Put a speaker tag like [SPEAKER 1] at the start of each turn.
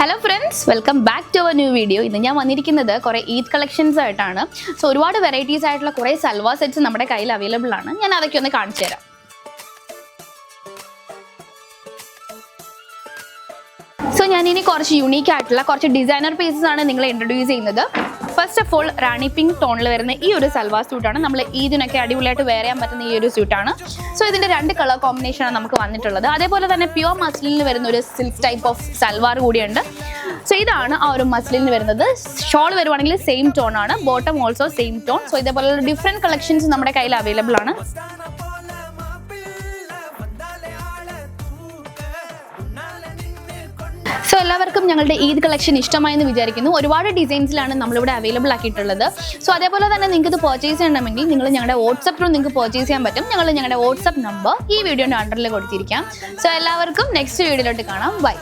[SPEAKER 1] Hello friends welcome back to our new video ഇന്ന് ഞാൻ വന്നിരിക്കുന്നത് കുറേ ഈദ് കളക്ഷൻസ് ആയിട്ടാണ്. സോ ഒരുപാട് വെറൈറ്റീസ് ആയിട്ടുള്ള കുറേ സൽവാർ സെറ്റ്സ് നമ്മുടെ കയ്യിൽ അവൈലബിൾ ആണ്. ഞാൻ അതൊക്കെ ഒന്ന് കാണിച്ചു തരാം. സോ ഞാനിനി കുറച്ച് യുണീക്ക് ആയിട്ടുള്ള കുറച്ച് ഡിസൈനർ പീസസ് ആണ് നിങ്ങളെ ഇൻട്രൊഡ്യൂസ് ചെയ്യുന്നത്. First of all rani pink ടോണിൽ വരുന്ന ഈ ഒരു സൽവാർ സ്യൂട്ടാണ് നമ്മൾ ഈദിനൊക്കെ അടിപൊളിയായിട്ട് വെയർ ചെയ്യാൻ പറ്റുന്ന ഈ ഒരു സ്യൂട്ടാണ് സോ ഇതിന്റെ രണ്ട് കളർ കോമ്പിനേഷനാണ് നമുക്ക് വന്നിട്ടുള്ളത്. അതേപോലെ തന്നെ പ്യുവർ മസ്ലിനിൽ വരുന്ന ഒരു സിൽക്ക് ടൈപ്പ് ഓഫ് സൽവാർ കൂടിയുണ്ട്. സോ ഇതാണ് ആ ഒരു മസ്ലിനിൽ വരുന്നത്. ഷോൾ വരുവാണെങ്കിൽ സെയിം ടോൺ ആണ്. Bottom also same tone so ഇതേപോലെ ഡിഫറെന്റ് കളക്ഷൻസ് നമ്മുടെ കയ്യിൽ അവൈലബിൾ ആണ്. എല്ലാവർക്കും ഞങ്ങളുടെ ഈദ് കളക്ഷൻ ഇഷ്ടമായെന്ന് വിചാരിക്കുന്നു. ഒരുപാട് ഡിസൈൻസിലാണ് നമ്മളിവിടെ അവൈലബിൾ ആക്കിയിട്ടുള്ളത്. സോ അതേപോലെ തന്നെ നിങ്ങൾക്ക് ഇത് പർച്ചേസ് ചെയ്യണമെങ്കിൽ നിങ്ങൾ ഞങ്ങളുടെ വാട്സപ്പ് റൂം നിങ്ങൾക്ക് പർച്ചേസ് ചെയ്യാൻ പറ്റും. ഞങ്ങൾ ഞങ്ങളുടെ വാട്സപ്പ് നമ്പർ ഈ വീഡിയോയുടെ അണ്ടറിൽ കൊടുത്തിരിക്കാം. സോ എല്ലാവർക്കും നെക്സ്റ്റ് വീഡിയോയിലോട്ട് കാണാം. ബൈ